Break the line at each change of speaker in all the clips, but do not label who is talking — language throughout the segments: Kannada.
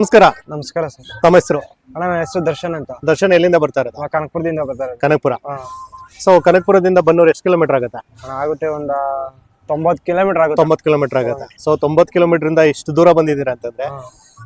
ನಮಸ್ಕಾರ.
ನಮಸ್ಕಾರ ಸರ್.
ತಮ್ಮ ಹೆಸರು?
ಅಣ್ಣ ನನ್ನ ಹೆಸರು ದರ್ಶನ್ ಅಂತ.
ದರ್ಶನ್ ಎಲ್ಲಿಂದ ಬರ್ತಾರೆ ಇರೋದು?
ನಾವು ಕನಕಪುರದಿಂದ ಬರ್ತಾರೆ
ಕನಕಪುರ. ಸೊ ಕನಕಪುರದಿಂದ ಬನ್ನೂರು ಎಷ್ಟು ಕಿಲೋಮೀಟರ್ ಆಗುತ್ತೆ?
ಅಣ್ಣ ಆಗುತ್ತೆ ಒಂದು ತೊಂಬತ್ತು ಕಿಲೋಮೀಟರ್ ಆಗುತ್ತೆ.
ತೊಂಬತ್ತು ಕಿಲೋಮೀಟರ್ ಆಗುತ್ತೆ. ಸೊ ತೊಂಬತ್ತು ಕಿಲೋಮೀಟರ್ ಇಂದ ಇಷ್ಟು ದೂರ ಬಂದಿದ್ದೀರಾ ಅಂತಂದ್ರೆ.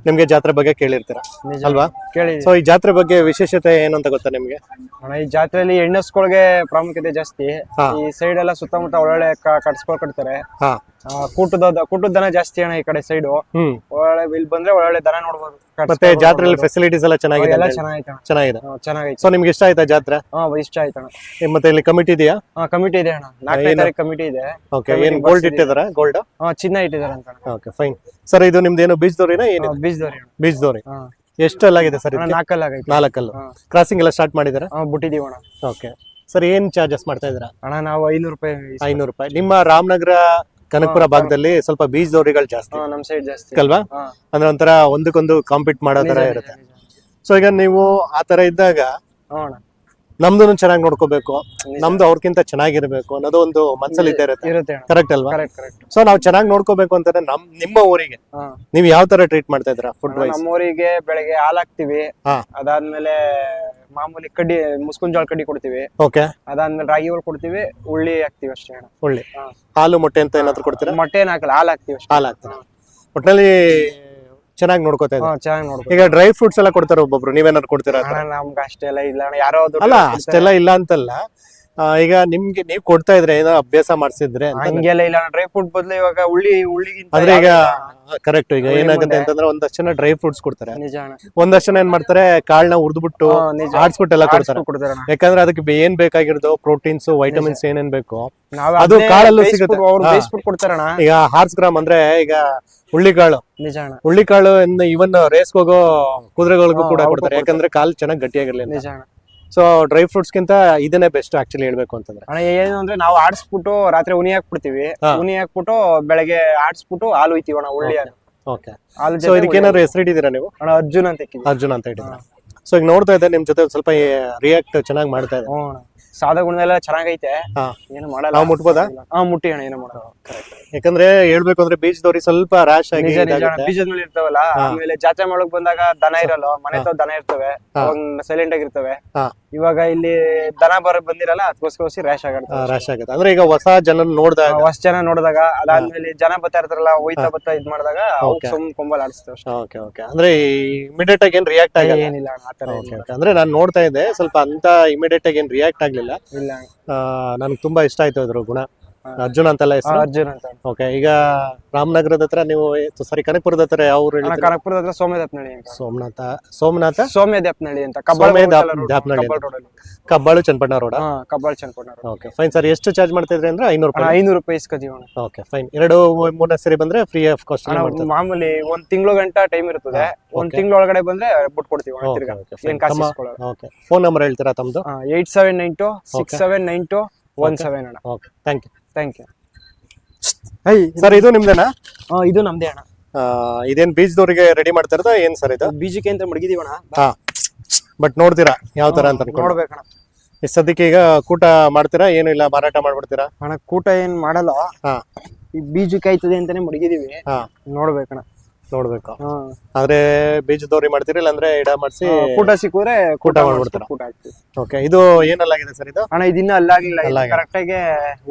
ನಿಮ್ಗೆ ಜಾತ್ರೆ ಬಗ್ಗೆ ಕೇಳಿರ್ತೀರ?
ನಿಜ.
ಅಲ್ವಾ?
ಕೇಳಿ
ಸೊ ಈ ಜಾತ್ರೆ ಬಗ್ಗೆ ವಿಶೇಷತೆ ಏನು ಅಂತ ಗೊತ್ತಾ ನಿಮ್ಗೆ?
ಅಣ್ಣ ಈ ಜಾತ್ರೆಯಲ್ಲಿ ಹೆಣ್ಣಸ್ಕೊಳ್ಗೆ ಪ್ರಾಮುಖ್ಯತೆ ಜಾಸ್ತಿ.
ಹಾ.
ಈ ಸೈಡ್ ಎಲ್ಲ ಸುತ್ತಮುತ್ತ ಒಳ್ಳೊಳ್ಳೆ ಕ- ಕಟ್ಸ್ಕೊಳ್ ಕಟ್ತಾರೆ.
ಹಾ.
ಆ, ಕೂಟದ ಕೂಟದ ದನ ಜಾಸ್ತಿ ಅಣ್ಣ ಈ ಕಡೆ ಸೈಡ್
ಹ್ಮ್.
ಒಳ್ಳೆ ಇಲ್ಲಿ ಬಂದ್ರೆ ಒಳ್ಳೆ ದನ ನೋಡ್ಬೋದು.
ಮತ್ತೆ ಜಾತ್ರೆಯಲ್ಲಿ ಫೆಸಿಲಿಟೀಸ್ ಎಲ್ಲ ಚೆನ್ನಾಗಿದೆ
ಎಲ್ಲ
ಅಂತ ಹೇಳಿ.
ಚೆನ್ನಾಗೈತೆ ಅಣ್ಣ.
ಚೆನ್ನಾಗಿದೆ?
ಹಾ, ಚೆನ್ನಾಗೈತೆ.
ಸೊ ನಿಮ್ಗೆ ಇಷ್ಟ ಆಯ್ತಾ ಜಾತ್ರೆ?
ಹಾ ಇಷ್ಟ ಆಯ್ತು ಅಣ್ಣ.
ಏ, ಮತ್ತೆ ಇಲ್ಲಿ ಕಮಿಟಿ ಇದೆಯಾ?
ಹಾ ಕಮಿಟಿ ಇದೆ ಅಣ್ಣ. ನಾಲ್ಕನೇ? ತಾರೀಕು ಕಮಿಟಿ ಇದೆ.
ಓಕೆ
Committee
ಏನ್ ಗೋಲ್ಡ್. ಇಟ್ಟಿದಾರ? ಗೋಲ್ಡ್
ಹಾ ಚಿನ್ನ ಇಟ್ಟಿದ್ದಾರೆ ಅಂತ ಅಣ್ಣ.
ಓಕೆ ಫೈನ್ ಸರ್ ಇದು ನಿಮ್ದು ಏನು ಬೀಚ್ ದೋರಿನಾ ಏನು
ಬೀಜದವ್ರಿ ದೋರಿ
ಬೀಚ್ ದೋರಿ ಎಷ್ಟು ಅಲ್ಲಾಗಿದೆ ಸರ್
ಅಣ್ಣ ನಾಲ್ಕಲ್ಲ.
ಕ್ರಾಸಿಂಗ್ ಎಲ್ಲ ಸ್ಟಾರ್ಟ್ ಮಾಡಿದಾರೆ
ಬಿಟ್ಟಿದೀವಿ ಅಣ್ಣ.
ಓಕೆ ಸರ್ ಏನ್ ಚಾರ್ಜಸ್ ಮಾಡ್ತಾ ಇದ್ದೀರಾ?
ಅಣ್ಣ ನಾವು ಐನೂರು ರೂಪಾಯಿ
ಐನೂರು ರೂಪಾಯಿ. ನಿಮ್ಮ ರಾಮನಗರ ಕನಕಪುರ ಭಾಗದಲ್ಲಿ ಸ್ವಲ್ಪ ಬೀಚ್ ದೋರಿಗಳು ಜಾಸ್ತಿ
ನಮ್ಮ ಸೈಡ್ ಜಾಸ್ತಿ.
ಅಲ್ವಾ. ಅಂದ್ರೆ ಒಂಥರ ಒಂದಕ್ಕೊಂದು ಕಾಂಪೀಟ್ ಮಾಡೋ ತರ ಇರುತ್ತೆ. ಸೊ ಈಗ ನೀವು ಆ ತರ ಇದ್ದಾಗ. ನಮ್ದು ಚೆನ್ನಾಗಿ ನೋಡ್ಕೋಬೇಕು. ನಮ್ದು ಅವ್ರಕ್ಕಿಂತ ಚೆನ್ನಾಗಿರ್ಬೇಕು ಅನ್ನೋದು ಒಂದು ಮನ್ಸಲ್ಲಿ ಇದ್ದೇ ಇರುತ್ತೆ.
ಇರುತ್ತೆ. ಅಣ್ಣ
ಕರೆಕ್ಟ್ ಅಲ್ವಾ?
ಕರೆಕ್ಟ್ ಕರೆಕ್ಟ್
ಸೊ ನಾವು ಚೆನ್ನಾಗಿ ನೋಡ್ಕೋಬೇಕು ಅಂತಂದ್ರೆ ನಮ್ ನಿಮ್ಮ ಊರಿಗೆ. ನೀವು ಯಾವ ತರ ಟ್ರೀಟ್ ಮಾಡ್ತಾ ಇದ್ರ ಫುಡ್ ವೈಸ್
ನಮ್ಮೂರಿಗೆ ಬೆಳಗ್ಗೆ ಹಾಲ್ ಹಾಕ್ತಿವಿ.
ಹಾ.
ಅದಾದ್ಮೇಲೆ ಮಾಮೂಲಿ ಕಡ್ಡಿ ಮುಸ್ಕುನ್ ಜೋಳ ಕಡ್ಡಿ ಕೊಡ್ತೀವಿ.
ಓಕೆ.
ಅದಾದ್ಮೇಲೆ ರಾಗಿ ಹೋಳು ಕೊಡ್ತೀವಿ. ಉಳ್ಳಿ ಹಾಕ್ತಿವಿ ಅಷ್ಟೇ ಅಣ್ಣ.
ಒಳ್ಳೆ
ಹಾ.
ಹಾಲು ಮೊಟ್ಟೆ ಅಂತ ಏನಾದ್ರು ಕೊಡ್ತೀರಾ?
ಮೊಟ್ಟೆ ಏನ್ ಹಾಕಲ್ಲ ಹಾಲ್ ಹಾಕ್ತಿವಿ ಅಷ್ಟೇ.
ಹಾಲು ಹಾಕ್ತೀವಿ ಒಟ್ನಲ್ಲಿ ಚೆನ್ನಾಗಿ ನೋಡ್ಕೋತಾ ಇದ್ದಾರೆ
ಚೆನ್ನಾಗಿ ನೋಡ್ಬೇಕು
ಈಗ ಡ್ರೈ ಫ್ರೂಟ್ಸ್ ಎಲ್ಲ ಕೊಡ್ತಾರೆ ಒಬ್ಬೊಬ್ರು ನೀವೇನಾದ್ರು ಕೊಡ್ತೀರಾ?
ಅಣ್ಣ ನಮ್ಗೆ ಅಷ್ಟೆಲ್ಲ ಇಲ್ಲ ಅಣ್ಣ ಯಾರೋ
ಅಲ್ಲ. ಅಷ್ಟೆಲ್ಲ ಇಲ್ಲ ಅಂತಲ್ಲ ಈಗ ನಿಮ್ಗೆ ನೀವ್ ಕೊಡ್ತಾ ಇದ್ರೆ ಏನೋ ಅಭ್ಯಾಸ ಮಾಡಿಸಿದ್ರೆ
ಹಂಗೆಲ್ಲ ಇಲ್ಲ. ಡ್ರೈ ಫ್ರೂಟ್ ಬದಲು ಇವಾಗ ಉಳ್ಳಿ ಹುಳಿ
ಅಂದ್ರೆ ಈಗ ಕರೆಕ್ಟ್ ಈಗ ಏನಾಗುತ್ತೆ. ಅಂತಂದ್ರೆ ಒಂದಷ್ಟು ಜನ ಡ್ರೈ ಫ್ರೂಟ್ಸ್ ಕೊಡ್ತಾರೆ.
ಇಲ್ಲ. ನಿಜ ಅಣ್ಣ.
ಒಂದಷ್ಟು ಜನ ಏನ್ ಮಾಡ್ತಾರೆ ಕಾಳ್ನ ಉರ್ದ್ಬಿಟ್ಟು
ಹಾ, ಬಿಟ್ಟು
ಆಡ್ಸ್ಬಿಟ್ಟು ಎಲ್ಲ ಕೊಡ್ತಾರೆ.
ಆಡ್ಸ್ಬಿಟ್ಟು ಕೊಡ್ತಾರೆ ಅಣ್ಣ.
ಯಾಕಂದ್ರೆ ಅದಕ್ಕೆ ಬೆ- ಏನ್ ಬೇಕಾಗಿರೋದು? ಪ್ರೋಟೀನ್ಸ್ ವೈಟಮಿನ್ಸ್ ಏನೇನ್ ಬೇಕು?
ನಾವ್
ಅದು
ಅದ್ನೇ
ಕಾಳಲ್ಲೂ
ಬೇಯಿಸ್ಬಿಟ್ಟು
ಸಿಗುತ್ತೆ.
ಅವ್ರು
ಹಾ.
ಬೇಯಿಸ್ಬಿಟ್ಟು ಕೊಡ್ತಾರಣ್ಣ.
ಈಗ ಹಾರ್ಸ್ ಗ್ರಾಮ್ ಅಂದ್ರೆ ಈಗ ಹುಳ್ಳಿಕಾಳು.
ನಿಜ ಅಣ್ಣ.
ಹುಳ್ಳಿಕಾಳು ಇವನ್ ರೇಸ್ ಹೋಗೋ ಕುದುರೆಗಳಿಗೂ ಕೂಡ ಕೊಡ್ತಾರೆ. ಯಾಕಂದ್ರೆ ಕಾಲ್ ಚೆನ್ನಾಗಿ ಗಟ್ಟಿಯಾಗಿರ್ಲಿ ಅಂತ
ನಿಜ ಅಣ್ಣ.
ಸೊ ಡ್ರೈ ಫ್ರೂಟ್ಸ್ ಗಿಂತ ಇದನ್ನೇ ಬೆಸ್ಟ್ ಆಕ್ಚುಲಿ ಹೇಳ್ಬೇಕು ಅಂತಂದ್ರೆ.
ಅಣ್ಣ ಏನು ಅಂದ್ರೆ ನಾವು ಆಡಿಸ್ಬಿಟ್ಟು ರಾತ್ರಿ ಉನಿ ಹಾಕ್ಬಿಡ್ತೀವಿ. ಉನಿ ಹಾಕ್ಬಿಟ್ಟು ಬೆಳಗ್ಗೆ ಆಡಿಸ್ಬಿಟ್ಟು ಹಾಲು ಒಯ್ತೀವಿ ಅಣ್ಣ ಹಾಲು.
ಓಕೆ
ಹಾಲು
ಸೊ
ಇದಕ್ಕೇನಾದ್ರು
ಹೆಸರು ಏನಾದ್ರು ನೀವು?
ಅಣ್ಣ ಅರ್ಜುನ್ ಅಂತ
ಅರ್ಜುನ್ ಅಂತ ಹೇಳಿದ್ರೆ ಸೊ ಈಗ ನೋಡ್ತಾ ಇದ್ದೆ ನಿಮ್ ಜೊತೆ ಒಂದ್ ಸ್ವಲ್ಪ ರಿಯಾಕ್ಟ್ ಚೆನ್ನಾಗಿ ಮಾಡ್ತಾ ಇದೆ
ಹ್ಞೂ ಅಣ್ಣ. ಸಾದ ಗುಣದೆಲ್ಲ ಚೆನ್ನಾಗೈತೆ.
ಹಾ.
ಏನು ಮಾಡಲ್ಲ.
ನಾವು ಮುಟ್ಬೋದಾ?
ಹಾ ಮುಟ್ಟಿ ಅಣ್ಣ ಏನು ಮಾಡಲ್ಲ.
ಯಾಕಂದ್ರೆ ಹೇಳ್ಬೇಕು ಅಂದ್ರೆ ಬೀಜ್ ದೋರಿ ಸ್ವಲ್ಪ ರ್ಯಾಶ್ ಆಗಿ
ನಿಜ ನಿಜ ಅಣ್ಣ
ಇದಾಗುತ್ತೆ.
ಬೀಜದ ಮೇಲೆ ಇರ್ತಾವಲ್ಲ ಆಮೇಲೆ ಜಾತ್ರೆ ಮಾಡಕ್ ಬಂದಾಗ ದನ ಇರಲ್ಲ ಮನೆ ತಾವ್ ದನ ಇರ್ತವೆ. ಸೈಲೆಂಟ್ ಆಗಿರ್ತವೆ
ಇರ್ತವೆ.
ಇವಾಗ ಇಲ್ಲಿ ದನ ಬರ ಬಂದಿರಲ್ಲ ಅದಕ್ಕೋಸ್ಕರ ರ್ಯಾಶ್ ಆಗುತ್ತೆ
ರ್ಯಾಶ್ ಆಗುತ್ತೆ. ಅಂದ್ರೆ ಈಗ ಹೊಸ ಜನ ನೋಡಿದಾಗ
ಹೊಸ ಜನ ನೋಡಿದಾಗ ಅದಾದ್ಮೇಲೆ ಜನ ಬರ್ತಾ ಇರ್ತಾರಲ್ಲ ಹೋಯ್ತಾ ಬರ್ತಾ ಇದ್ ಮಾಡಿದಾಗ. ಸುಮ್ ಕೊಂಬಲ್ ಆಡಿಸ್ತೇವೆ ಅಷ್ಟೇ.
ಓಕೆ ಓಕೆ ಅಂದ್ರೆ ಇಮಿಡಿಯೇಟ್ ಆಗಿ ಏನ್ ರಿಯಾಕ್ಟ್ ಆಗಲ್ಲ?
ಏನಿಲ್ಲ ಅಣ್ಣ ಆತರ
ಓಕೆ ಓಕೆ ಅಂದ್ರೆ ನಾನು ನೋಡ್ತಾ ಇದ್ದೆ ಸ್ವಲ್ಪ ಅಂತ ಇಮಿಡಿಯೇಟ್ ಆಗಿ ಏನ್ ರಿಯಾಕ್ಟ್ ಆಗ್ಲಿಲ್ಲ.
ಇಲ್ಲ.
ನನಗೆ ತುಂಬ ತುಂಬಾ ಇಷ್ಟ ಆಯ್ತು ಅದ್ರ ಗುಣ. ಅರ್ಜುನ್ ಅಂತಲ್ಲ ಹೆಸರು?
ಅರ್ಜುನ್ ಅಂತ.
ಓಕೆ ಈಗ ರಾಮನಗರದ ಹತ್ರ ನೀವು ಸಾರಿ ಕನಕಪುರದ ಹತ್ರ ಯಾವ ಊರು ಹೇಳಿದ್ರಿ?
ಕನಕಪುರದ ಹತ್ರ ಸೋಮ್ಯದಪ್ಪನಹಳ್ಳಿ ಅಂತ.
ಸೋಮನಾಥ ಸೋಮನಾಥ?
ಸೋಮ್ಯ ದಪ್ನಳ್ಳಿ ಅಂತ ಕಬ್ಬಾಳ
ಕಬ್ಬಾಳು
ಚನ್ಪಣ್ಣ
ದಾಪ್-
road, ಕಬ್ಬಾಳ road
ಕಬ್ಬಾಳು ಚನ್ನಪಣ್ಣ ರೋಡ?
ಹಾ ಕಬ್ಬಾಳ್
ಓಕೆ ಫೈನ್ ಸರ್ ಎಷ್ಟು ಚಾರ್ಜ್ ಮಾಡ್ತಾ ಇದ್ರೆ ಅಂದ್ರೆ ಐನೂರು
ಅಣ್ಣ
ರೂಪಾಯಿ.
ಐನೂರು ರೂಪಾಯಿ ಇಸ್ಕೋತೀವಿ ಅಣ್ಣ
ಓಕೆ ಫೈನ್ ಎರಡು ಮೂರನೇ ಸರಿ ಬಂದ್ರೆ ಫ್ರೀ ಆಫ್ ಕಾಸ್ಟ್
ಅಣ್ಣ ಮಾಮೂಲಿ ಒಂದ್ ತಿಂಗಳು ಗಂಟ ಟೈಮ್ ಇರ್ತದೆ. ಒಂದ್ ತಿಂಗಳ ಒಳಗಡೆ ಬಂದ್ರೆ ಬಿಟ್ ಕೊಡ್ತೀವಿ ಅಣ್ಣ ತಿರ್ಗಾ. ಏನ್ ಕಾಸು ಇಸ್ಕೊಳ್ಳಲ್ಲ
ಓಕೆ ಫೋನ್ ನಂಬರ್ ಹೇಳ್ತೀರಾ ತಮ್ದು?
Eight seven nine two six seven nine two one seven ಅಣ್ಣ.
Okay thank you
thank you
sir ಇದು ನಿಮ್ದೇನಾ?
ಇದು ನಮ್ದೇ ಅಣ್ಣ.
ಆ, ಇದೇನ್ ಬೀಜದವ್ರಿಗೆ ರೆಡಿ ಮಾಡ್ತಾ ಇರೋದಾ ಏನ್ ಸರ್ ಇದು?
ಬೀಜಕ್ಕೆ ಅಂತ ಮಡಗಿದೀವಿ ಅಣ್ಣ
ಹಾ. ಬಟ್ ನೋಡ್ತೀರಾ? ಯಾವ ತರ ಅಂತ ಅನ್ಕೊಂಡು.
ನೋಡ್ಬೇಕಣ್ಣ.
ಈ ಸದ್ಯಕ್ಕೆ ಈಗ ಕೂಟ ಮಾಡ್ತೀರಾ? ಏನು ಇಲ್ಲ ಮಾರಾಟ ಮಾಡ್ಬಿಡ್ತೀರಾ?
ಅಣ್ಣ ಕೂಟ ಏನ್ ಮಾಡಲ್ಲ.
ಹಾ.
ಈ ಬೀಜಕ್ಕೆ ಆಯ್ತದೆ ಅಂತಾನೆ ಮಡಗಿದೀವಿ.
ಹಾ.
ನೋಡ್ಬೇಕಣ್ಣ.
ನೋಡ್ಬೇಕು. ಆದ್ರೆ ಬೀಜ ದೋರಿ ಮಾಡ್ತೀರಿ ಇಲ್ಲಾಂದ್ರೆ ಇಡ ಮಾಡಿಸಿ
ಕೂಟ ಸಿಕ್ಕಿದ್ರೆ ಕೂಟ
ಮಾಡ್ಬಿಡ್ತೀರಾ?
ಕೂಟ ಹಾಕ್ತಿವಿ.
ಓಕೆ ಇದು ಏನಲ್ಲಾಗಿದೆ ಸರ್ ಇದು?
ಅಣ್ಣ ಇದಿನ್ನ ಅಲ್ಲಾಗಿಲ್ಲ. ಕರೆಕ್ಟ್ ಆಗಿ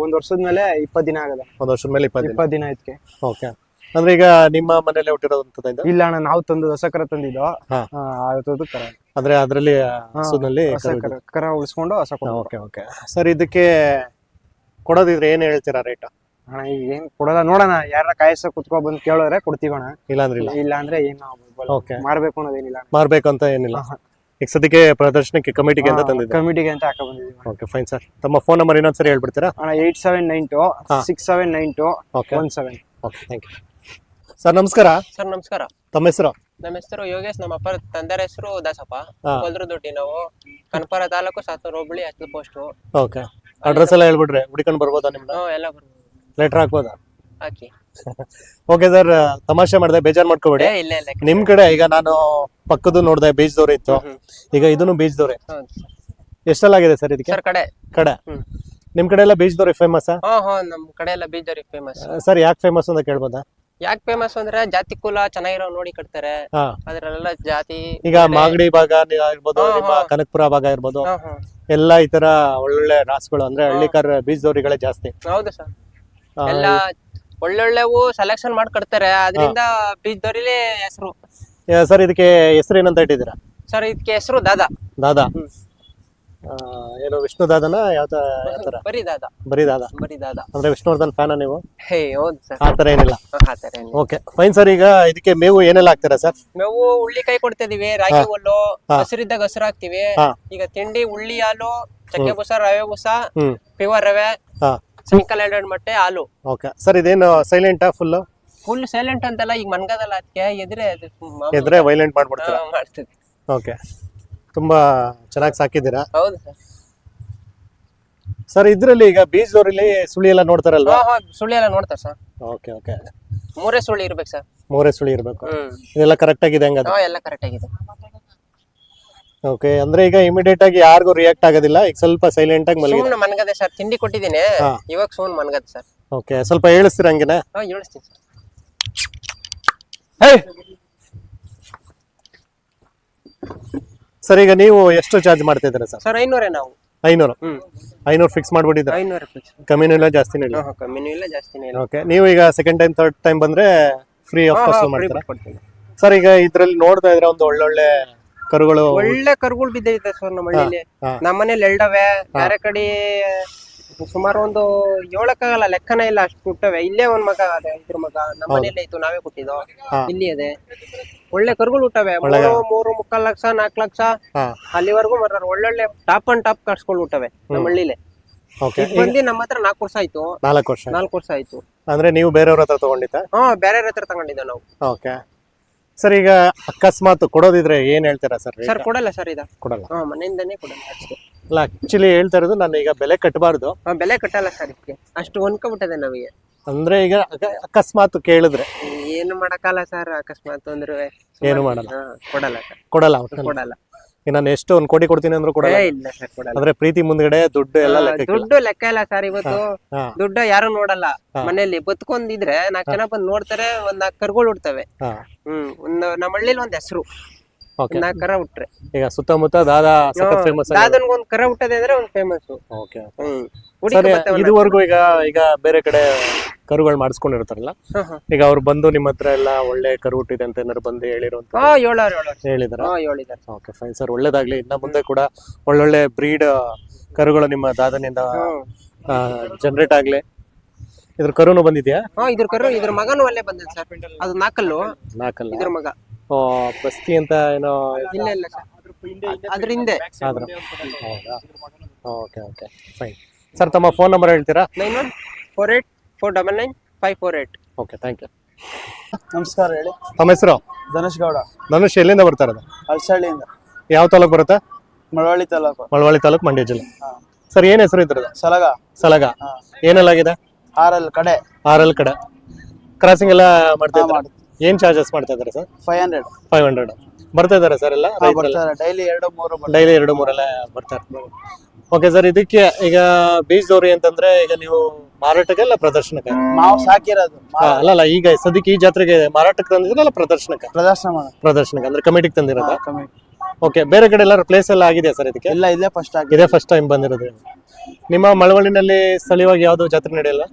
ಒಂದ್ ವರ್ಷದ ಮೇಲೆ ಇಪ್ಪತ್ ದಿನ ಆಗದ
ಒಂದ್ ವರ್ಷದ ಮೇಲೆ ಇಪ್ಪತ್ತು ದಿನ.
ಇಪ್ಪತ್ ದಿನ ಆಯ್ತಕ್ಕೆ
ಓಕೆ ಅಂದ್ರೆ ಈಗ ನಿಮ್ಮ ಮನೇಲೆ ಹುಟ್ಟಿರೋದಂತದ
ಇಲ್ಲ ಅಣ್ಣ ನಾವು ತಂದು ಹೊಸ ಕರ ತಂದಿದ್ದು ಅದು ಕರ.
ಅಂದ್ರೆ ಅದ್ರಲ್ಲಿ ಹಸುನಲ್ಲಿ
ಕರ ಕರ ಉಳಿಸ್ಕೊಂಡು ಹೊಸ
ಓಕೆ ಓಕೆ ಸರ್ ಇದಕ್ಕೆ ಕೊಡೋದಿದ್ರೆ ಏನ್ ಹೇಳ್ತೀರಾ ರೇಟ್?
ಅಣ್ಣ ಈಗ ಏನ್ ಕೊಡಲ್ಲ ನೋಡೋಣ. ಯಾರ ಕಾಯಸ ಕುತ್ಕೊ ಬಂದ್ ಕೇಳಿದ್ರೆ ಕೊಡ್ತೀವಣ ಇಲ್ಲ
ಇಲ್ಲಾಂದ್ರೆ ಇಲ್ಲ.
ಇಲ್ಲ ಅಂದ್ರೆ ಏನು
ಓಕೆ
ಮಾಡ್ಬೇಕು ಅನ್ನೋದೇನಿಲ್ಲ
ಮಾರ್ಬೇಕು ಅಂತ ಏನಿಲ್ಲ. ಈಗ ಸದ್ಯಕ್ಕೆ ಪ್ರದರ್ಶನಕ್ಕೆ ಕಮಿಟಿಗೆ ಅಂತ ತಂದಿದ್ದೆ
ಕಮಿಟಿಗೆ ಅಂತ ಹಾಕ ಬಂದಿದೀವಿ
ಓಕೆ ಫೈನ್ ಸರ್ ತಮ್ಮ ಫೋನ್ ನಂಬರ್ ಇನ್ನೊಂದ್ಸರಿ ಹೇಳ್ಬಿಡ್ತೀರಾ?
ಅಣ್ಣ eight seven nine two six seven nine two
okay
one seven
okay thank you sir ನಮಸ್ಕಾರ.
ಸರ್ ನಮಸ್ಕಾರ.
ತಮ್ಮ ಹೆಸರು?
ನಮ್ಮ ಹೆಸರು ಯೋಗೇಶ್ ನಮ್ಮ ಅಪ್ಪ ತಂದೆ ಹೆಸರು ದಾಸಪ್ಪ.
ಹಾ.
ದುಡ್ಡಿ ನಾವು. ಕನ್ಪರ ತಾಲೂಕು ಸಾತೂರು ಹೋಬಳಿ ಹತ್ತು ಪೋಸ್ಟು
ಓಕೆ ಅಡ್ರೆಸ್ ಎಲ್ಲ ಹೇಳ್ಬಿಡ್ರಿ. ಹುಡ್ಕೊಂಡು ಬರ್ಬೋದಾ ನಿಮ್ನ
ಹ್ಞೂ ಎಲ್ಲ ಬರ್ಬೋದು.
ಲೆಟರ್ ಹಾಕ್ಬೋದಾ?
ಹಾಕಿ
ಓಕೆ ಸರ್ ತಮಾಷೆ ಮಾಡಿದೆ ಬೇಜಾರ್ ಮಾಡ್ಕೋಬೇಡಿ.
ಇಲ್ಲ ಇಲ್ಲ
ನಿಮ್ ಕಡೆ ಈಗ ನಾನು ಪಕ್ಕದ್ದು ನೋಡ್ದೆ ದೋರೆ ಇತ್ತು. ಈಗ ಇದನ್ನು ಬೀಜದವ್ರೆ
ದೋರೆ ಸರ್.
ಎಷ್ಟೆಲ್ಲಾಗಿದೆ ಸರ್ ಇದಕ್ಕೆ?
ಸರ್ ಕಡೆ.
ಕಡೆ. ನಿಮ್ ಕಡೆ ಎಲ್ಲ ಬೀಜದವ್ರೆ ಫೇಮಸ್
ಹಾ ಹಾ ನಮ್ಮ ಕಡೆ ಎಲ್ಲ ಬೀಜರಿ ಫೇಮಸ್
ಸರ್ ಯಾಕೆ ಫೇಮಸ್ ಅಂತ ಕೇಳ್ಬೋದಾ?
ಯಾಕೆ ಫೇಮಸ್ ಅಂದ್ರೆ ಜಾತಿ ಕುಲ ಚೆನ್ನಾಗಿರೋ ನೋಡಿ ಕಟ್ತಾರೆ. ಅದ್ರಲ್ಲೆಲ್ಲ ಜಾತಿ
ಈಗ ಮಾಗಡಿ ಭಾಗ ಇರ್ಬೋದು ನಿಮ್ಮ ಕನಕಪುರ ಭಾಗ ಇರ್ಬೋದು. ಎಲ್ಲ ಈ ತರ ಒಳ್ಳೊಳ್ಳೆ ರಾಸ್ಗಳು ಅಂದ್ರೆ ಹಳ್ಳಿಕಾರ ಬೀಜದವರಿಗಳೇ ಜಾಸ್ತಿ.
ಹೌದು ಸರ್ ಎಲ್ಲ ಒಳ್ಳೊಳ್ಳೆವು ಸೆಲೆಕ್ಷನ್ ಮಾಡಿ ಕೊಡ್ತಾರೆ. ಅದರಿಂದ ದೊರಿಲಿ ಹೆಸರು.
ಸರ್ ಇದಕ್ಕೆ ಹೆಸರು ಏನಂತ ಇಟ್ಟಿದ್ದೀರಾ
ಸರ್ ಇದಕ್ಕೆ ಹೆಸರು ದಾದಾ.
ದಾದಾ. ಆ, ಏನು ವಿಷ್ಣು ದಾದನ? ಯಾವ ತರ?
ಬರೀ ದಾದಾ.
ಬರೀ ದಾದಾ?
ಬರೀ ದಾದಾ.
ಅಂದ್ರೆ ವಿಷ್ಣುವರ್ಧನ್ ಫ್ಯಾನ ನೀವು?
ಹೇ ಹೌದು ಸರ್.
ಆ ತರ ಏನಿಲ್ಲ.
ಆ ಏನಿಲ್ಲ.
ಓಕೆ ಫೈನ್ ಸರ್ ಈಗ ಇದಕ್ಕೆ ಮೇವು ಏನೆಲ್ಲ ಹಾಕ್ತೀರಾ ಸರ್?
ಮೇವು ಹುಳ್ಳಿ ಕೈ ಕೊಡ್ತಿದೀವಿ ರಾಗಿ ಹುಲ್ಲು. ಹಸಿರಿದ್ದಾಗ ಹಸಿರು ಹಾಕ್ತಿವಿ.
ಹಾ.
ಈಗ ತಿಂಡಿ ಉಳ್ಳಿ ಹಾಲು ಚಕ್ಕೆ ಬೂಸ ರವೆ ಬೂಸ
ಹ್ಮ್.
ಪ್ಯೂರ್ ರವೆ
ಹಾ.
ಸಾಯಂಕಾಲ ಎರಡೆರಡು ಮೊಟ್ಟೆ ಹಾಲು.
ಓಕೆ ಸರ್ ಇದೇನು ಸೈಲೆಂಟ್ ಫುಲ್
ಫುಲ್ ಸೈಲೆಂಟ್ ಅಂತಲ್ಲ ಈಗ ಮನ್ಗದಲ್ಲ ಅದಕ್ಕೆ ಎದ್ರೆ ಅದು ಮಾಮೂಲಿ.
ಎದ್ರೆ ವೈಲೆಂಟ್ ಮಾಡ್ಬಿಡ್ತೀರಾ?
ಹಾ,
ಓಕೆ ತುಂಬಾ ಚೆನ್ನಾಗಿ ಸಾಕಿದ್ದೀರಾ?
ಹೌದು ಸರ್
ಸರ್ ಇದ್ರಲ್ಲಿ ಈಗ ಬೀಜದವ್ರಲ್ಲಿ ಸುಳಿ ಎಲ್ಲ ನೋಡ್ತಾರಲ್ವಾ?
ಸುಳಿ ಎಲ್ಲ ನೋಡ್ತಾರೆ ಸರ್
ಓಕೆ ಓಕೆ
ಮೂರೇ ಸುಳಿ ಇರ್ಬೇಕು ಸರ್
ಮೂರೇ ಸುಳಿ ಇರ್ಬೇಕು.
ಹ್ಮ್.
ಇದೆಲ್ಲ ಕರೆಕ್ಟ್ ಆಗಿದೆ ಹಂಗಾದ್ರೆ
ಹಾ ಎಲ್ಲ ಕರೆಕ್ಟ್ ಆಗಿದೆ.
ಓಕೆ ಅಂದ್ರೆ ಈಗ ಇಮಿಡಿಯೇಟ್ ಆಗಿ ಯಾರಿಗೂ ರಿಯಾಕ್ಟ್ ಆಗೋದಿಲ್ಲ. ಈಗ ಸ್ವಲ್ಪ ಸೈಲೆಂಟ್ ಆಗಿ ಮಲಗಿದೆ
ಸುಮ್ನೆ ಮನ್ಗದೆ ಸರ್ ತಿಂಡಿ ಕೊಟ್ಟಿದ್ದೀನಿ.
ಹಾ.
ಇವಾಗ ಸುಮ್ನೆ ಮನ್ಗದೆ ಸರ್
ಓಕೆ ಸ್ವಲ್ಪ ಹೇಳಿಸ್ತೀರ ಹಂಗೇನೆ?
ಹಾ ಹೇಳಿಸ್ತೀನಿ ಸರ್
ಸರ್ ಈಗ ನೀವು ಎಷ್ಟು ಚಾರ್ಜ್ ಮಾಡ್ತಾ ಇದ್ದೀರಾ ಸರ್
ಸರ್ ಐನೂರೇ ನಾವು.
ಐನೂರು?
ಹ್ಮ್.
ಐನೂರು ಫಿಕ್ಸ್ ಮಾಡ್ಬಿಟ್ಟಿದ್ದೀರಾ?
ಐನೂರು ಫಿಕ್ಸ್
ಕಮ್ಮಿನೂ ಇಲ್ಲ ಜಾಸ್ತಿನೂ ಇಲ್ಲ.
ಹಾ ಹಾ ಕಮ್ಮಿನೂ ಇಲ್ಲ ಜಾಸ್ತಿನೂ ಇಲ್ಲ.
ಓಕೆ ನೀವು ಈಗ ಸೆಕೆಂಡ್ ಟೈಮ್ ಥರ್ಡ್ ಟೈಮ್ ಬಂದ್ರೆ ಫ್ರೀ ಆಫ್
ಹಾ,
ಕಾಸ್ಟ್
ಹಾ, free
ಮಾಡ್ತೀರಾ ಸರ್ ಈಗ ಇದ್ರಲ್ಲಿ ನೋಡ್ತಾ ಇದ್ರೆ ಒಂದು ಒಳ್ಳೊಳ್ಳೆ ಕರುಗಳು
ಒಳ್ಳೆ ಕರುಗಳು ಬಿದ್ದೈತೆ ಸರ್ ನಮ್ಮ ಹಳ್ಳಿಲಿ. ನಮ್ಮ ಮನೇಲಿ ಎಲ್ಡವೆ ಬೇರೆ ಕಡೆ ಸುಮಾರು ಒಂದು ಏಳಕ್ಕಾಗಲ್ಲ ಲೆಕ್ಕನೇ ಇಲ್ಲ ಅಷ್ಟು ಹುಟ್ಟವೆ ಇಲ್ಲೇ ಒಂದ್ ಮಗ ಅದೇ ಇದ್ರ ಮಗ. ನಮ್ಮ ಮನೇಲಿ ಇತ್ತು ನಾವೇ ಕೊಟ್ಟಿದ್ದು. ಇಲ್ಲಿ ಇದೆ ಒಳ್ಳೆ ಕರುಗಳು ಹುಟ್ಟವೆ. ಮೂರು ಮೂರು ಮುಕ್ಕಾಲ್ ಲಕ್ಷ ನಾಲ್ಕು ಲಕ್ಷ. ಅಲ್ಲಿವರೆಗೂ ಬರ್ತಾರೆ. ಒಳ್ಳೊಳ್ಳೆ ಟಾಪ್ ಅಂಡ್ ಟಾಪ್ ಕಟ್ಸ್ಕೊಂಡು ಹುಟ್ಟವೆ ನಮ್ಮ ಹಳ್ಳಿಲಿ. ಬಂದು ನಮ್ಮ ಹತ್ರ ನಾಲ್ಕು ವರ್ಷ ಆಯ್ತು.
ನಾಲ್ಕು ವರ್ಷ
ನಾಲ್ಕು ವರ್ಷ ಆಯ್ತು.
ಅಂದ್ರೆ ನೀವು ಬೇರೆಯವ್ರ ಹತ್ರ ತಗೊಂಡಿದ್ದ?
ಹಾ ಬೇರೆಯವ್ರ ಹತ್ರ ತಗೊಂಡಿದ್ದೆ ನಾವು.
ಓಕೆ. ಸರ್ ಈಗ ಅಕಸ್ಮಾತ್ ಕೊಡೋದಿದ್ರೆ ಏನ್ ಹೇಳ್ತೀರಾ ಸರ್
ಸರ್ ಕೊಡಲ್ಲ ಸರ್ ಇದ
ಕೊಡಲ್ಲ.
ಹಾ ಮನೆಯಿಂದನೇ ಕೊಡಲ್ಲ ಅಷ್ಟೇ.
ಅಲ್ಲ ಆಕ್ಚುಲಿ ಹೇಳ್ತಾ ಇರೋದು ನಾನು ಈಗ ಬೆಲೆ ಕಟ್ಟಬಾರ್ದು
ಬೆಲೆ ಕಟ್ಟಲ್ಲ ಸರ್ ಇದಕ್ಕೆ. ಅಷ್ಟು ಹೊಂದ್ಕೊಬಿಟ್ಟದೆ ನಮಗೆ.
ಅಂದ್ರೆ ಈಗ ಅಕ- ಅಕಸ್ಮಾತ್ ಕೇಳಿದ್ರೆ?
ಏನು ಮಾಡಕ್ಕಲ್ಲ ಸರ್ ಅಕಸ್ಮಾತ್ ಅಂದ್ರೆ
ಏನು ಮಾಡಲ್ಲ?
ಕೊಡಲ್ಲ ಸರ್.
ಕೊಡಲ್ಲ.
ಕೊಡಲ್ಲ.
ಈಗ ನಾನು ಎಷ್ಟು ಒಂದ್ ಕೋಟಿ ಕೊಡ್ತೀನಿ ಅಂದ್ರು ಕೂಡ
ಏ, ಇಲ್ಲ ಸರ್ ಕೊಡಲ್ಲ.
ಅಂದ್ರೆ ಪ್ರೀತಿ ಮುಂದ್ಗಡೆ ದುಡ್ಡು ಎಲ್ಲ
ದುಡ್ಡು ಲೆಕ್ಕ ಇಲ್ಲ ಸರ್ ಇವತ್ತು.
ಹಾ
ದುಡ್ಡು ಯಾರು ನೋಡಲ್ಲ. ಮನೆಯಲ್ಲಿ ಬದುಕೊಂಡಿದ್ರೆ ನಾಕ್ ಜನ ಬಂದ್ ನೋಡ್ತಾರೆ ಒಂದ್ ನಾಲ್ಕು ಕರ್ಗೊಳ್
ಹಾ.
ಹ್ಮ್ ಒಂದು ನಮ್ಮ ಹಳ್ಳಿಲಿ ಒಂದ್ ಹೆಸರು.
ಓಕೆ.
ನಾ ಕರ ಹುಟ್ರೆ.
ಈಗ ಸುತ್ತಮುತ್ತ ದಾದಾ ಸಖತ್ ಫೇಮಸ್
ದಾದನ್ಗ್ ಒಂದ್ ಕರ ಹುಟ್ಟದೆ ಅಂದ್ರೆ ಒಂದು ಫೇಮಸ್
ಓಕೆ ಇದುವರೆಗೂ ಈಗ ಈಗ ಬೇರೆ ಕಡೆ ಕರುಗಳು ಮಾಡಿಸ್ಕೊಂಡಿರ್ತಾರಲ್ಲ? ಈಗ ಅವ್ರು ಬಂದು ನಿಮ್ಮ ಹತ್ರ ಎಲ್ಲ ಒಳ್ಳೆ ಕರು ಹುಟ್ಟಿದೆ ಅಂತ ಏನಾದ್ರು ಬಂದು ಹೇಳಿರುವಂತ ಹೇಳಿದಾರ? ಓಕೆ ಫೈನ್ ಸರ್ ಒಳ್ಳೇದಾಗ್ಲಿ. ಇನ್ನ ಮುಂದೆ ಕೂಡ ಒಳ್ಳೊಳ್ಳೆ ಬ್ರೀಡ್ ಕರುಗಳು ನಿಮ್ಮ ದಾದನಿಂದ ಜನರೇಟ್ ಆಗ್ಲಿ. ಇದ್ರ ಕರುನು ಬಂದಿದ್ಯಾ?
ಹಾ ಇದ್ರ ಕರು ಇದ್ರ ಮಗನೂ ಅಲ್ಲೇ ಬಂದ ಸರ್. ಅದು ನಾಲ್ಕಲ್ಲು
ನಾಲ್ಕಲ್ಲ
ಇದ್ರ ಮಗ.
ಬಸ್ತಿ ಅಂತ ಏನೋ
ಇಲ್ಲ ಇಲ್ಲ ಸರ್. ಅದ್ರ ಹಿಂದೆ
ಆದ್ರ. ಹೌದಾ? Okay okay. ಫೈನ್ ಸರ್ ತಮ್ಮ ಫೋನ್ ನಂಬರ್ ಹೇಳ್ತೀರಾ?
Nine one four eight four double nine five four eight
okay thank you
ನಮಸ್ಕಾರ ಹೇಳಿ.
ತಮ್ಮ ಹೆಸರು?
ಧನುಷ್ ಗೌಡ.
ಧನುಷ್ ಎಲ್ಲಿಂದ ಬರ್ತಾ ಇರೋದು? ಯಾವ ತಾಲೂಕ್ ಬರುತ್ತೆ?
ಮಳವಳ್ಳಿ ತಾಲೂಕು.
ಮಳವಳ್ಳಿ ತಾಲೂಕು ಮಂಡ್ಯ ಜಿಲ್ಲೆ. ಸರ್ ಏನ್ ಹೆಸರು ಇದ್ರದ್ದು?
ಸಲಗ.
ಸಲಗ.
ಏನೆಲ್ಲ
ಆಗಿದೆ?
ಆರ್ ಎಲ್ ಕಡೆ.
ಆರ್ ಎಲ್ ಕಡೆ. ಕ್ರಾಸಿಂಗ್ ಎಲ್ಲ ಮಾಡ್ತಾ
ಮಾಡ್ತೀವಿ.
ಏನ್ ಚಾರ್ಜಸ್ ಮಾಡ್ತಾ ಇದ್ದಾರೆ sir?
Five hundred
five hundred ಬರ್ತಾ ಇದ್ದಾರೆ ಸರ್ ಎಲ್ಲ?
ಡೈಲಿ ಎರಡು ಮೂರು
ಡೈಲಿ ಎರಡು ಮೂರೆಲ್ಲ ಬರ್ತಾರೆ. ಓಕೆ ಸರ್ ಇದಕ್ಕೆ ಈಗ ಬೀಜದವ್ರಿ ಅಂತಂದ್ರೆ ಈಗ ನೀವು ಮಾರಾಟಕ್ಕೆ ಅಲ್ಲ ಪ್ರದರ್ಶನಕ್ಕೆ?
ನಾವು ಸಾಕಿರೋದು.
ಅಲ್ಲ ಅಲ್ಲ ಈಗ ಸದ್ಯಕ್ಕೆ ಈ ಜಾತ್ರೆಗೆ ಮಾರಾಟಕ್ಕೆ ತಂದಿದ್ರಲ್ಲ ಪ್ರದರ್ಶನಕ್ಕೆ?
ಪ್ರದರ್ಶನ
ಪ್ರದರ್ಶನಕ್ಕೆ ಅಂದ್ರೆ ಕಮಿಟಿಗೆ ತಂದಿರೋದು?
ಕಮ್ಮಿ
ಓಕೆ ಬೇರೆ ಕಡೆ ಎಲ್ಲ ಪ್ಲೇಸ್ ಎಲ್ಲ ಆಗಿದೆಯಾ ಸರ್ ಇದಕ್ಕೆ?
ಇಲ್ಲ ಇಲ್ಲೇ ಫಸ್ಟ್ ಆಗಿ
ಇದೇ ಫಸ್ಟ್ ಟೈಮ್ ಬಂದಿರೋದು. ನಿಮ್ಮ ಮಳವಳ್ಳಿನಲ್ಲಿ ಸ್ಥಳೀಯವಾಗಿ ಯಾವ್ದು ಜಾತ್ರೆ ನಡೆಯಲ್ಲ?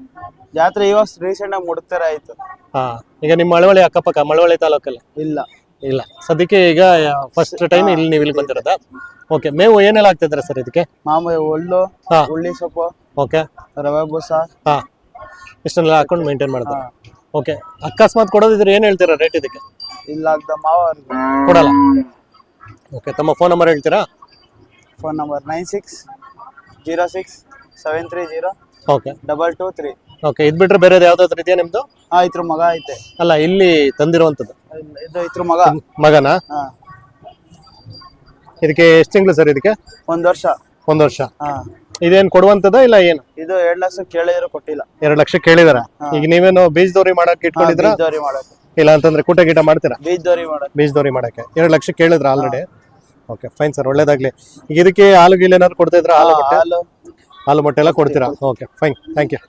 ಜಾತ್ರೆ ಇವಾಗ ರೀಸೆಂಟ್ ಆಗಿ ಮುಡ್ತಾರೆ ಆಯ್ತು.
ಹಾ ಈಗ ನಿಮ್ಮ ಮಳವಳ್ಳಿ ಅಕ್ಕಪಕ್ಕ ಮಳವಳ್ಳಿ ತಾಲೂಕಲ್ಲ?
ಇಲ್ಲ.
ಇಲ್ಲ. ಸದ್ಯಕ್ಕೆ ಈಗ ಫಸ್ಟ್ ಟೈಮ್ ಇಲ್ಲಿ ನೀವು ಇಲ್ಲಿ ಬಂದಿರೋದಾ? ಓಕೆ ಮೇವು ಏನೆಲ್ಲ ಆಗ್ತಿದ್ರೆ ಸರ್ ಇದಕ್ಕೆ?
ಮಾಮೂಲಿ ಒಳ್ಳು
ಹಾ.
ಹುಳ್ಳಿ ಸೊಪ್ಪು
ಓಕೆ
ರವೆ ಬೂಸ.
ಹಾ. ಇಷ್ಟನ್ನೆಲ್ಲ ಹಾಕೊಂಡು ಮೇಂಟೈನ್ ಮಾಡ್ತಾರೆ ಓಕೆ ಅಕಸ್ಮಾತ್ ಕೊಡೋದಿದ್ರೆ ಏನು ಹೇಳ್ತೀರಾ ರೇಟ್ ಇದಕ್ಕೆ?
ಇಲ್ಲ ಆಗ್ದ ಮಾವ ಅವ್ರಿಗೆ.
ಕೊಡಲ್ಲ. ಓಕೆ ತಮ್ಮ ಫೋನ್ ನಂಬರ್ ಹೇಳ್ತೀರಾ?
Phone number nine six zero six seven three zero
okay
double two three
okay ಇದು ಬಿಟ್ರೆ ಬೇರೆ ಯಾವ್ದಾದ್ರು ಇದೆಯಾ ನಿಮ್ದು?
ಹಾ ಇದ್ರ ಮಗ ಐತೆ.
ಅಲ್ಲ ಇಲ್ಲಿ ತಂದಿರುವಂಥದ್ದು.
ಇಲ್ಲ, ಇದು ಇದ್ರ ಮಗ.
ಮಗನ?
ಹಾ.
ಇದಕ್ಕೆ ಎಷ್ಟು ತಿಂಗಳು ಸರ್ ಇದಕ್ಕೆ?
ಒಂದ್ ವರ್ಷ.
ಒಂದು ವರ್ಷ.
ಹಾ.
ಇದೇನು ಕೊಡುವಂಥದ್ದು ಇಲ್ಲ ಏನು?
ಇದು ಎರಡ್ ಲಕ್ಷ ಕೇಳಿದ್ರು ಕೊಟ್ಟಿಲ್ಲ.
ಎರಡು ಲಕ್ಷ ಕೇಳಿದಾರ? ಈಗ ನೀವೇನು ಬೀಜದವ್ರಿ ಮಾಡಕ್ಕೆ ಇಟ್ಕೊಂಡಿದ್ರ
ಮಾಡಕ್ಕೆ.
ಇಲ್ಲ ಅಂತಂದ್ರೆ ಕೂಟ ಗೀಟ ಮಾಡ್ತೀರಾ
ಬೀಜದೋರಿ ಮಾಡಕ್ಕೆ.
ಬೀಜದವ್ರಿ ಮಾಡಕ್ಕೆ. ಎರಡು ಲಕ್ಷ ಕೇಳಿದ್ರ ಆಲ್ರೆಡಿ ಓಕೆ ಫೈನ್ ಸರ್ ಒಳ್ಳೇದಾಗ್ಲಿ. ಈಗ ಇದಕ್ಕೆ ಹಾಲು ಗೀಲು ಏನಾದ್ರು ಕೊಡ್ತಾ ಇದ್ರ ಹಾಲು ಮೊಟ್ಟೆ? ಹಾಲು. ಮೊಟ್ಟೆ ಎಲ್ಲ ಕೊಡ್ತೀರಾ? Okay fine thank you